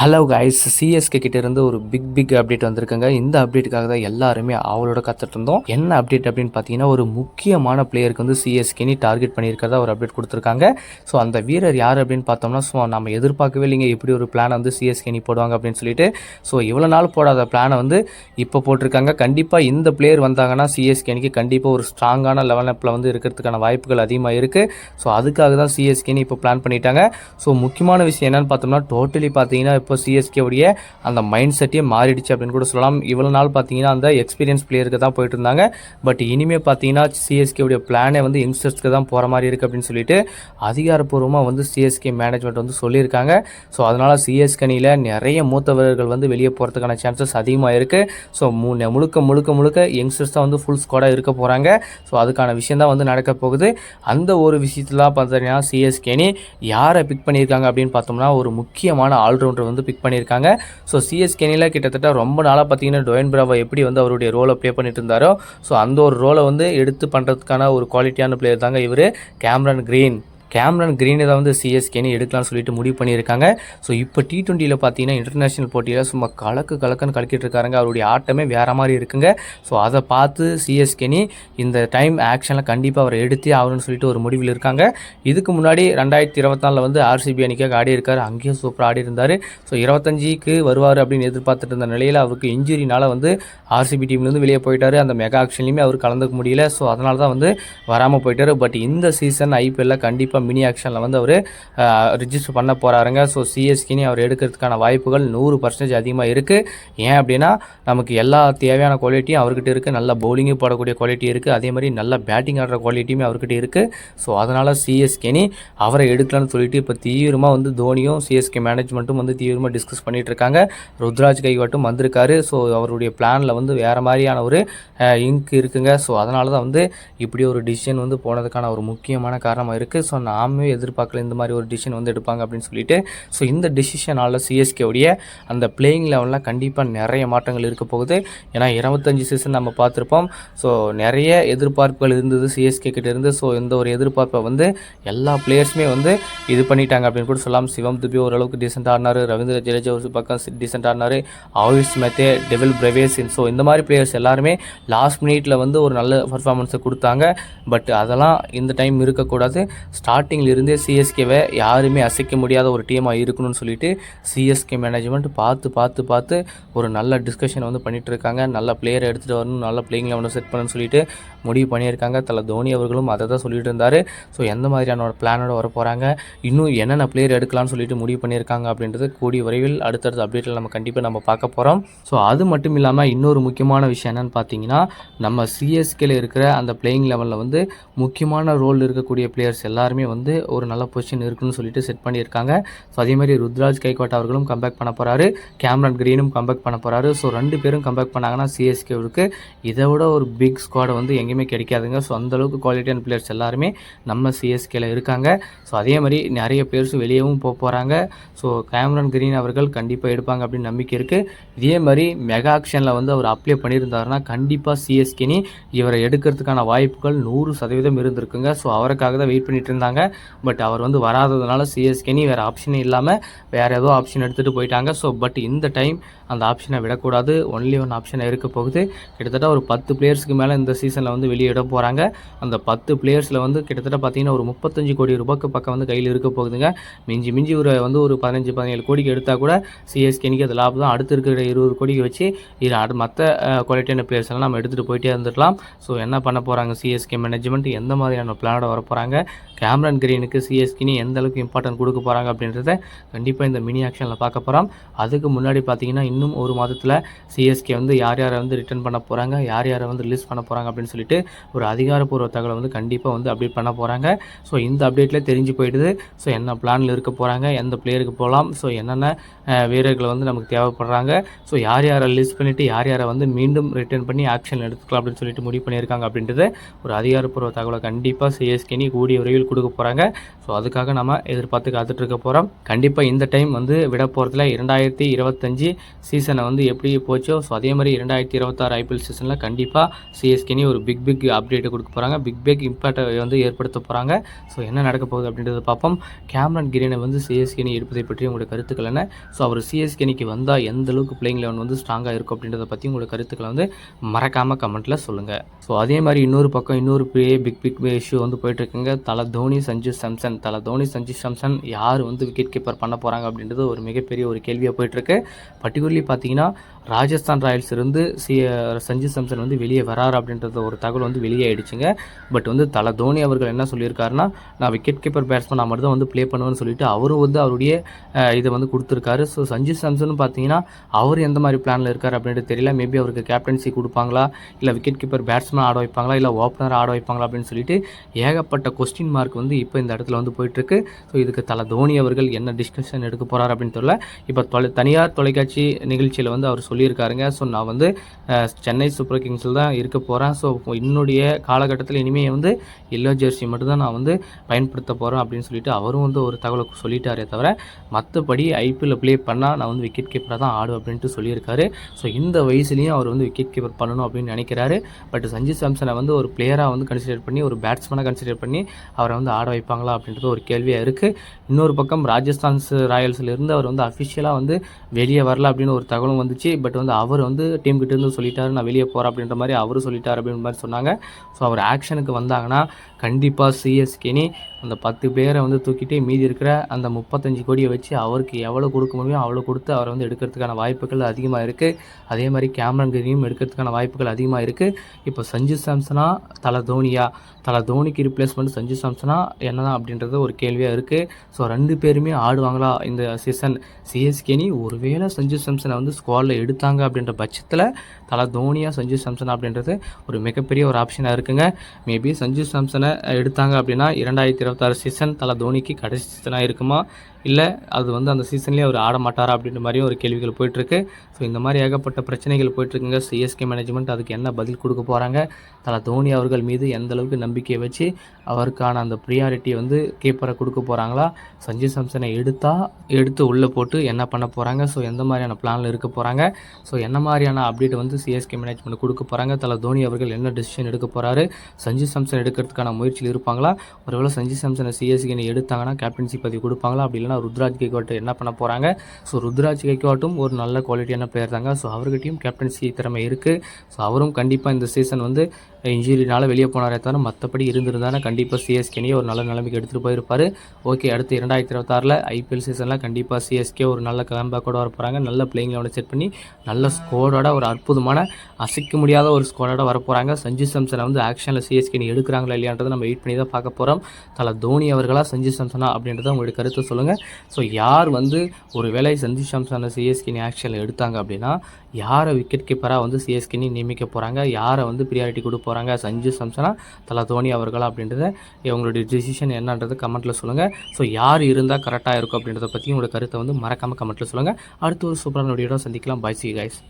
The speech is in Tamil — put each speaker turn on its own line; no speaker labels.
ஹலோ கைஸ் சிஎஸ்கே கிட்ட இருந்து ஒரு பிக் பிக் அப்டேட் வந்திருக்குங்க. இந்த அப்டேட்டுக்காக தான் எல்லாருமே அவளோட கத்துட்டு இருந்தோம். என்ன அப்டேட் அப்படின்னு பார்த்தீங்கன்னா ஒரு முக்கியமான பிளேயருக்கு வந்து சிஎஸ்கேனி டார்கெட் பண்ணியிருக்கிறதா ஒரு அப்டேட் கொடுத்துருக்காங்க. ஸோ அந்த வீரர் யார் அப்படின்னு பார்த்தோம்னா ஸோ நம்ம எதிர்பார்க்கவே இல்லைங்க. இப்படி ஒரு பிளான் வந்து சிஎஸ்கேனி போடுவாங்க அப்படின்னு சொல்லிட்டு. ஸோ இவ்வளோ நாள் போடாத பிளானை வந்து இப்போ போட்டிருக்காங்க. கண்டிப்பாக இந்த பிளேயர் வந்தாங்கன்னா சிஎஸ்கேனிக்கு கண்டிப்பாக ஒரு ஸ்ட்ராங்கான லெவல் அப்பில் வந்து இருக்கிறதுக்கான வாய்ப்புகள் அதிகமாக இருக்குது ஸோ அதுக்காக தான் சிஎஸ்கேனி இப்போ பிளான் பண்ணிட்டாங்க. ஸோ முக்கியமான விஷயம் என்னன்னு பார்த்தோம்னா டோட்டலி பார்த்தீங்கன்னா இப்போ சிஎஸ்கேவுடைய அந்த மைண்ட் செட்டே மாறிடுச்சு அப்படின்னு கூட சொல்லலாம். இவ்வளோ நாள் பார்த்தீங்கன்னா அந்த எக்ஸ்பீரியன்ஸ் பிளேயருக்கு தான் போயிட்டு இருந்தாங்க. பட் இனிமேல் பார்த்தீங்கன்னா சிஎஸ்கேவுடைய பிளானே வந்து யங்ஸ்டர்ஸ்க்கு தான் போகிற மாதிரி இருக்குது அப்படின்னு சொல்லிட்டு அதிகாரப்பூர்வமாக வந்து சிஎஸ்கே மேனேஜ்மெண்ட் வந்து சொல்லியிருக்காங்க. ஸோ அதனால் சிஎஸ்கனியில் நிறைய மூத்த வீரர்கள் வந்து வெளியே போகிறதுக்கான சான்சஸ் அதிகமாக இருக்குது ஸோ மு முழுக்க முழுக்க முழுக்க யங்ஸ்டர்ஸ் தான் வந்து ஃபுல் ஸ்குவாடாக இருக்க போகிறாங்க ஸோ அதுக்கான விஷயம் தான் வந்து நடக்க போகுது. அந்த ஒரு விஷயத்தில் பார்த்தீங்கன்னா சிஎஸ்கேனி யாரை பிக் பண்ணியிருக்காங்க அப்படின்னு பார்த்தோம்னா ஒரு முக்கியமான ஆல்ரவுண்டர் வந்து பிக் பண்ணியிருக்காங்க. ஸோ சிஎஸ்கேனியில் கிட்டத்தட்ட ரொம்ப நாளாக பார்த்தீங்கன்னா டொயன் பிராவா எப்படி வந்து அவருடைய ரோலை ப்ளே பண்ணிட்டு இருந்தாரோ ஸோ அந்த ஒரு ரோலை வந்து எடுத்து பண்ணுறதுக்கான ஒரு குவாலிட்டியான பிளேயர் தாங்க இவர். கேம்ரன் கிரீன் கேமரன் கிரீன் தான் வந்து சிஎஸ்கேன்னு எடுக்கலாம்னு சொல்லிட்டு முடிவு பண்ணியிருக்காங்க. ஸோ இப்போ டி டுவெண்ட்டியில் பார்த்தீங்கன்னா இன்டர்நேஷனல் போட்டியில் சும்மா கலக்கு கலக்குன்னு கலக்கிட்டு இருக்காருங்க. அவருடைய ஆட்டமே வேறு மாதிரி இருக்குங்க. ஸோ அதை பார்த்து சிஎஸ்கேனி இந்த டைம் ஆக்ஷனில் கண்டிப்பாக அவரை எடுத்தே ஆகணும்னு சொல்லிட்டு ஒரு முடிவில் இருக்காங்க. இதுக்கு முன்னாடி ரெண்டாயிரத்தி இருபத்தாலில் வந்து ஆர்சிபி அணிக்காக ஆடி இருக்கார் அங்கேயும் சூப்பராக ஆடி இருந்தார் ஸோ இருபத்தஞ்சிக்கு வருவார் அப்படின்னு எதிர்பார்த்துட்டு இருந்த நிலையில் அவருக்கு இன்ஜுரினால் வந்து ஆர்சிபி டீம்லேருந்து வெளியே போயிட்டார். அந்த மெகா ஆக்ஷன்லையுமே அவர் கலந்துக்க முடியல. ஸோ அதனால தான் வந்து வராமல் போயிட்டார். பட் இந்த சீசன் ஐபிஎல்லில் கண்டிப்பாக மினி ஆக்ஷனில் வந்து அவர் ரிஜிஸ்டர் பண்ண போகிறாருங்க ஸோ சிஎஸ்கினி அவர் எடுக்கிறதுக்கான வாய்ப்புகள் நூறு பர்சன்டேஜ் அதிகமாக இருக்குது ஏன் அப்படின்னா நமக்கு எல்லா தேவையான குவாலிட்டியும் அவர்கிட்ட இருக்குது நல்ல பவுலிங்கும் போடக்கூடிய குவாலிட்டி இருக்குது அதே மாதிரி நல்ல பேட்டிங் ஆடுற குவாலிட்டியுமே அவர்கிட்ட இருக்குது ஸோ அதனால் சிஎஸ்கேனி அவரை எடுக்கலாம்னு சொல்லிட்டு இப்போ தீவிரமாக வந்து தோனியும் சிஎஸ்கே மேனேஜ்மெண்ட்டும் வந்து தீவிரமாக டிஸ்கஸ் பண்ணிகிட்டு இருக்காங்க. ருத்ராஜ் கைவாட்டும் வந்திருக்காரு. ஸோ அவருடைய பிளானில் வந்து வேறு மாதிரியான ஒரு இங்க் இருக்குங்க. ஸோ அதனால தான் வந்து இப்படி ஒரு டிசிஷன் வந்து போனதுக்கான ஒரு முக்கியமான காரணமாக இருக்குது ஸோ நாமே எதிர்பார்க்கல இந்த மாதிரி ஒரு டிசிஷன் வந்து எடுப்பாங்க அப்படின்னு சொல்லிட்டு. ஸோ இந்த டிசிஷனால் சிஎஸ்கேவுடைய அந்த பிளேயிங் லெவலில் கண்டிப்பாக நிறைய மாற்றங்கள் இருக்க போகுது. ஏன்னா இருபத்தஞ்சி சீசன் நம்ம பார்த்துருப்போம். ஸோ நிறைய எதிர்பார்ப்புகள் இருந்தது சிஎஸ்கே கிட்ட இருந்து. ஸோ இந்த ஒரு எதிர்பார்ப்பை வந்து எல்லா பிளேயர்ஸுமே வந்து இது பண்ணிட்டாங்க அப்படின்னு கூட சொல்லலாம். சிவம் துபி ஓரளவுக்கு டீசென்ட் ஆடினார். ரவீந்திர ஜடேஜா ஒரு பக்கம் டீசென்ட் ஆடினார். ஆயுஷ் மெத்தே டெவில் பிரவேசின் ஸோ இந்த மாதிரி பிளேயர்ஸ் எல்லாருமே லாஸ்ட் மினிட்ல வந்து ஒரு நல்ல பர்ஃபார்மன்ஸை கொடுத்தாங்க. பட் அதெல்லாம் இந்த டைம் இருக்கக்கூடாது. ஸ்டார்ட் இருந்தே சிஎஸ்கேவை யாருமே அசைக்க முடியாத ஒரு டீமாக இருக்கணும்னு சொல்லிட்டு சிஎஸ்கே மேனேஜ்மெண்ட் பார்த்து பார்த்து பார்த்து ஒரு நல்ல டிஸ்கஷன் வந்து பண்ணிகிட்டு இருக்காங்க நல்ல பிளேயரை எடுத்துகிட்டு வரணும் நல்ல பிளேயிங் லெவனை செட் பண்ணணும்னு சொல்லிட்டு முடிவு பண்ணியிருக்காங்க. தலை தோனி அவர்களும் அதை தான் சொல்லிட்டு இருந்தார். ஸோ எந்த மாதிரியான ஒரு பிளானோட வர போகிறாங்க இன்னும் என்னென்ன பிளேயர் எடுக்கலாம்னு சொல்லிட்டு முடிவு பண்ணியிருக்காங்க அப்படின்றது கூடிய விரைவில் அடுத்தடுத்த அப்டேட்டில் நம்ம கண்டிப்பாக நம்ம பார்க்க போகிறோம் ஸோ அது மட்டும் இல்லாமல் இன்னொரு முக்கியமான விஷயம் என்னென்னு பார்த்தீங்கன்னா நம்ம சிஎஸ்கேல இருக்கிற அந்த பிளேயிங் லெவலில் வந்து முக்கியமான ரோல் இருக்கக்கூடிய பிளேயர்ஸ் எல்லாருமே வந்து ஒரு நல்ல பொசிஷன் இருக்குன்னு சொல்லிட்டு செட் பண்ணியிருக்காங்க. ஸோ அதே மாதிரி ருத்ராஜ் கைகோட் அவர்களும் கம்பேக் பண்ண போகிறாரு கேம்ரன் கிரீனும் கம்பேக் பண்ண போகிறாரு ஸோ ரெண்டு பேரும் கம்பேக் பண்ணாங்கன்னா சிஎஸ்கேவுக்கு இதை விட ஒரு பிக் ஸ்குவாடை வந்து எங்கேயுமே கிடைக்காதுங்க. ஸோ அந்தளவுக்கு குவாலிட்டியான பிளேயர்ஸ் எல்லாருமே நம்ம சிஎஸ்கேல இருக்காங்க. ஸோ அதே மாதிரி நிறைய பிளேயர்ஸும் வெளியேவும் போக போகிறாங்க ஸோ கேம்ரன் கிரீன் அவர்கள் கண்டிப்பாக எடுப்பாங்க அப்படின்னு நம்பிக்கை இருக்குது இதே மாதிரி மெகா ஆக்ஷனில் வந்து அவர் அப்ளை பண்ணியிருந்தாருன்னா கண்டிப்பாக சிஎஸ்கேனி இவரை எடுக்கிறதுக்கான வாய்ப்புகள் நூறு சதவீதம் இருந்திருக்குங்க. ஸோ அவருக்காக தான் வெயிட் பண்ணிட்டு இருந்தாங்க. பட் அவர் வந்து வராததுனால சிஎஸ்கேனி வேறு ஆப்ஷன் இல்லாமல் வேறு ஏதோ ஆப்ஷன் எடுத்துகிட்டு போயிட்டாங்க. ஸோ பட் இந்த டைம் அந்த ஆப்ஷனை விடக்கூடாது. ஒன்லி ஒன் ஆப்ஷனை இருக்க போகுது. கிட்டத்தட்ட ஒரு பத்து பிளேயர்ஸ்க்கு மேலே இந்த சீசனில் வந்து வெளியிட போகிறாங்க அந்த பத்து பிளேயர்ஸில் வந்து கிட்டத்தட்ட பார்த்தீங்கன்னா ஒரு முப்பத்தஞ்சு கோடி ரூபாய்க்கு பக்கம் வந்து கையில் இருக்க போகுதுங்க. மிஞ்சி மிஞ்சி ஒரு வந்து ஒரு பதினஞ்சு பதினேழு கோடிக்கு எடுத்தால் கூட சிஎஸ்கேனிக்கு அது லாபம் தான். அடுத்து இருக்கிற இருபது கோடிக்கு வச்சு இது அடு மற்ற குவாலிட்டியான பிளேயர்ஸ் எல்லாம் நம்ம எடுத்துகிட்டு போயிட்டே இருந்துடலாம். ஸோ என்ன பண்ண போகிறாங்க சிஎஸ்கே மேனேஜ்மெண்ட் எந்த மாதிரியான பிளானோட வர போகிறாங்க கேம்ரன் கிரீனுக்கு சிஎஸ்கினி எந்த அளவுக்கு இம்பார்ட்டன்ட் கொடுக்க போகிறாங்க அப்படின்றத கண்டிப்பாக இந்த மினி ஆக்ஷனில் பார்க்க போகிறோம் அதுக்கு முன்னாடி பார்த்தீங்கன்னா இன்னும் ஒரு மாதத்தில் சிஎஸ்கே வந்து யார் யாரை வந்து ரிட்டர்ன் பண்ண போகிறாங்க யார் யாரை வந்து ரிலீஸ் பண்ண போகிறாங்க அப்படின்னு சொல்லிட்டு ஒரு அதிகாரப்பூர்வ தகவலை வந்து கண்டிப்பாக வந்து அப்டேட் பண்ண போகிறாங்க ஸோ இந்த அப்டேட்டில் தெரிஞ்சு போயிடுது. ஸோ என்ன பிளானில் இருக்க போகிறாங்க எந்த பிளேயருக்கு போகலாம் ஸோ என்னென்ன வீரர்கள் வந்து நமக்கு தேவைப்படுறாங்க ஸோ யார் யாரை ரிலீஸ் பண்ணிவிட்டு யார் யாரை வந்து மீண்டும் ரிட்டர்ன் பண்ணி ஆக்ஷன் எடுத்துக்கலாம் அப்படின்னு சொல்லிட்டு முடிவு பண்ணியிருக்காங்க அப்படின்றது ஒரு அதிகாரப்பூர்வ தகவலை கண்டிப்பாக சிஎஸ்கேனி கூடிய விரைவில் கொடுக்க போகிறாங்க ஸோ அதுக்காக நம்ம எதிர்பார்த்து காத்துட்டு இருக்க போகிறோம் கண்டிப்பாக இந்த டைம் வந்து விட போகிறதுல இரண்டாயிரத்தி இருபத்தஞ்சி சீசனை வந்து எப்படி போச்சோ ஸோ அதே மாதிரி இரண்டாயிரத்தி இருபத்தாறு ஐபிஎல் சீசனில் கண்டிப்பாக சிஎஸ்கேனி ஒரு பிக் பிக் அப்டேட் கொடுக்க போகிறாங்க பிக் பிக் இம்பாக்டை வந்து ஏற்படுத்த போகிறாங்க ஸோ என்ன நடக்க போகுது அப்படின்றத பார்ப்போம். கேமரன் கிரீனை வந்து சிஎஸ்கேனி எடுப்பதை பற்றி உங்களுடைய கருத்துக்கள் என்ன? ஸோ அவர் சிஎஸ்கேனிக்கு வந்தால் எந்த அளவுக்கு பிளேயிங் லெவன் வந்து ஸ்ட்ராங்காக இருக்கும் அப்படின்றத பற்றி உங்களோட கருத்துக்களை வந்து மறக்காமல் கமெண்ட்டில் சொல்லுங்கள் ஸோ அதே மாதிரி இன்னொரு பக்கம் இன்னொரு பெரிய பிக் பிக் இஷ்யூ வந்து போயிட்டுருக்குங்க. தலை தோனி சஞ்சு சாம்சன் தலை தோனி சஞ்சு சாம்சன் யார் வந்து விக்கெட் கீப்பர் பண்ண போகிறாங்க அப்படின்றது ஒரு மிகப்பெரிய ஒரு கேள்வியாக போயிட்டுருக்கு. பர்டிகுலர்லி பார்த்தீங்கன்னா ராஜஸ்தான் ராயல்ஸ் இருந்து சி சஞ்சு சாம்சன் வந்து வெளியே வராரு அப்படின்றது ஒரு தகவல் வந்து வெளியே ஆயிடுச்சுங்க பட் வந்து தலை தோனி அவர்கள் என்ன சொல்லியிருக்காருன்னா நான் விக்கெட் கீப்பர் பேட்ஸ்மேன் மட்டும் தான் வந்து ப்ளே பண்ணுவேன்னு சொல்லிட்டு அவரும் வந்து அவருடைய இதை வந்து கொடுத்துருக்காரு. ஸோ சஞ்சு சாம்சன் பார்த்தீங்கன்னா அவர் எந்த மாதிரி பிளானில் இருக்கார் அப்படின்றது தெரியல. மேபி அவருக்கு கேப்டன்சி கொடுப்பாங்களா இல்லை விக்கெட் கீப்பர் பேட்ஸ்மேன் ஆட வைப்பாங்களா இல்லை ஓப்பனர் ஆட வைப்பாங்களா அப்படின்னு சொல்லிட்டு ஏகப்பட்ட கொஸ்டின் மார்க் வந்து இப்போ இந்த இடத்துல வந்து போயிட்டுருக்கு. ஸோ இதுக்கு தலை தோனி அவர்கள் என்ன டிஸ்கஷன் எடுக்க போகிறார் அப்படின்னு தெரியல. இப்போ தொலை தனியார் தொலைக்காட்சி நிகழ்ச்சியில் வந்து அவர் சொல்லியிருக்காருங்க. ஸோ நான் வந்து சென்னை சூப்பர் கிங்ஸில் தான் இருக்க போகிறேன் ஸோ என்னுடைய காலகட்டத்தில் இனிமேல் வந்து எல்லோ ஜெர்சி மட்டும்தான் நான் வந்து பயன்படுத்த போகிறேன் அப்படின்னு சொல்லிட்டு அவரும் வந்து ஒரு தகவலை சொல்லிட்டாரே தவிர மற்றபடி ஐபிஎல்ல ப்ளே பண்ணால் நான் வந்து விக்கெட் கீப்பராக தான் ஆடும் அப்படின்ட்டு சொல்லியிருக்காரு. ஸோ இந்த வயசுலேயும் அவர் வந்து விக்கெட் கீப்பர் பண்ணணும் அப்படின்னு நினைக்கிறாரு. பட் சஞ்சு சாம்சனை வந்து ஒரு பிளேயராக வந்து கன்சிடர் பண்ணி ஒரு பேட்ஸ்மேனாக கன்சிடர் பண்ணி அவரை வந்து ஆட வைப்பாங்களா அப்படின்றது ஒரு கேள்வியாக இருக்குது இன்னொரு பக்கம் ராஜஸ்தான்ஸ் ராயல்ஸ்லேருந்து அவர் வந்து அஃபிஷியலாக வந்து வெளியே வரல அப்படின்னு ஒரு தகவலும் வந்துச்சு. பட் வந்து அவர் வந்து டீம் கிட்டேருந்து சொல்லிட்டாரு நான் வெளியே போகிறேன் அப்படின்ற மாதிரி அவரும் சொல்லிட்டார் அப்படின்ற மாதிரி சொன்னாங்க. ஸோ அவர் ஆக்ஷனுக்கு வந்தாங்கன்னா கண்டிப்பாக சிஎஸ்கேனி அந்த பத்து பேரை வந்து தூக்கிட்டு மீதி இருக்கிற அந்த முப்பத்தஞ்சு கோடியை வச்சு அவருக்கு எவ்வளோ கொடுக்க முடியும் அவ்வளோ கொடுத்து அவரை வந்து எடுக்கிறதுக்கான வாய்ப்புகள் அதிகமாக இருக்குது அதே மாதிரி கேமரன் கிரியும் எடுக்கிறதுக்கான வாய்ப்புகள் அதிகமாக இருக்குது இப்போ சஞ்சு சாம்சனா தலை தோனியா? தலை தோனிக்கு ரிப்ளேஸ்மெண்ட் சஞ்சு சாம்சனா என்னதான் அப்படின்றது ஒரு கேள்வியாக இருக்குது ஸோ ரெண்டு பேருமே ஆடுவாங்களா இந்த சீசன் சிஎஸ்கேனி ஒருவேளை சஞ்சு சாம்சனை வந்து ஸ்குவாடில் எடுத்தாங்க அப்படின்ற பட்சத்தில் தலை தோனியா சஞ்சு சாம்சன் அப்படின்றது ஒரு மிகப்பெரிய ஒரு ஆப்ஷனாக இருக்குங்க. மேபி சஞ்சு சாம்சனை எடுத்தாங்க அப்படின்னா இரண்டாயிரத்தி இருபத்தாறு சீசன் தலை தோனிக்கு கடைசி சீசனாக இருக்குமா? இல்லை அது வந்து அந்த சீசன்லேயே அவர் ஆட மாட்டாரா அப்படின்ற மாதிரியும் ஒரு கேள்விகள் போயிட்டுருக்கு. ஸோ இந்த மாதிரி ஏகப்பட்ட பிரச்சனைகள் போயிட்டுருக்குங்க. சிஎஸ்கே மேனேஜ்மெண்ட் அதுக்கு என்ன பதில் கொடுக்க போகிறாங்க தலை தோனி அவர்கள் மீது எந்த அளவுக்கு நம்பிக்கையை வச்சு அவருக்கான அந்த ப்ரியாரிட்டியை வந்து கீப்பரை கொடுக்க போகிறாங்களா சஞ்சய் சாம்சனை எடுத்தால் எடுத்து உள்ளே போட்டு என்ன பண்ண போகிறாங்க ஸோ எந்த மாதிரியான பிளானில் இருக்க போகிறாங்க ஸோ என்ன மாதிரியான அப்டேட் வந்து சிஎஸ்கே மேனேஜ்மெண்ட் கொடுக்க போகிறாங்க தலை தோனி அவர்கள் என்ன டிசிஷன் எடுக்க போகிறாரு சஞ்சு சாம்சன் எடுக்கிறதுக்கான முயற்சியில் இருப்பாங்களா? ஒருவேளை சஞ்சு சாம்சனை சிஎஸ்கே எடுத்தாங்கன்னா கேப்டன்சி பதிவு கொடுப்பாங்களா? அப்படி பார்த்தீங்கன்னா ருத்ராஜ் கைக்வாட் என்ன பண்ண போகிறாங்க ஸோ ருத்ராஜ் கைக்வாட்டும் ஒரு நல்ல குவாலிட்டியான பிளேயர் தாங்க. ஸோ அவர்கிட்டையும் கேப்டன்சி திறமை இருக்குது ஸோ அவரும் கண்டிப்பாக இந்த சீசன் வந்து இன்ஜுரினால வெளியே போனாரே தவிர மற்றபடி இருந்திருந்தாலும் கண்டிப்பாக சிஎஸ்கேனியே ஒரு நல்ல நிலைமைக்கு எடுத்துகிட்டு போயிருப்பார். ஓகே அடுத்து இரண்டாயிரத்தி இருபத்தாறில் ஐபிஎல் சீசனில் கண்டிப்பாக சிஎஸ்கே ஒரு நல்ல கேம்பேக்கோட வர போகிறாங்க நல்ல பிளேயிங் லெவனை செட் பண்ணி நல்ல ஸ்கோடோட ஒரு அற்புதமான அசைக்க முடியாத ஒரு ஸ்கோடோட வர போகிறாங்க சஞ்சு சம்சனை வந்து ஆக்ஷனில் சிஎஸ்கேனி எடுக்கிறாங்களா இல்லையான்றதை நம்ம வெயிட் பண்ணி தான் பார்க்க போகிறோம் தலை தோனி அவர்களாக சஞ்சு சம்சனா அப்படின்றத உங்களுடைய கருத்தை சொல்லுங்கள் ஸோ யார் வந்து ஒரு வேலை சஞ்சு சம்சனை சிஎஸ்கேனி ஆக்ஷனில் எடுத்தாங்க அப்படின்னா யாரை விக்கெட் கீப்பராக வந்து சிஎஸ்கேனி நியமிக்க போகிறாங்க யாரை வந்து ப்ரியாரிட்டி கொடுப்பாங்க போகிறாங்க சஞ்சு சம்சனா தலா தோனி அவர்களா அப்படின்றத உங்களுடைய டிசிஷன் என்னன்றது கமெண்ட்டில் சொல்லுங்கள் ஸோ யார் இருந்தால் கரெக்டாக இருக்கும் அப்படின்றத பற்றி உங்களோட கருத்தை வந்து மறக்காமல் கமெண்ட்டில் சொல்லுங்கள் அடுத்து ஒரு சூப்பரான வீடியோட சந்திக்கலாம். பாய் சி கைஸ்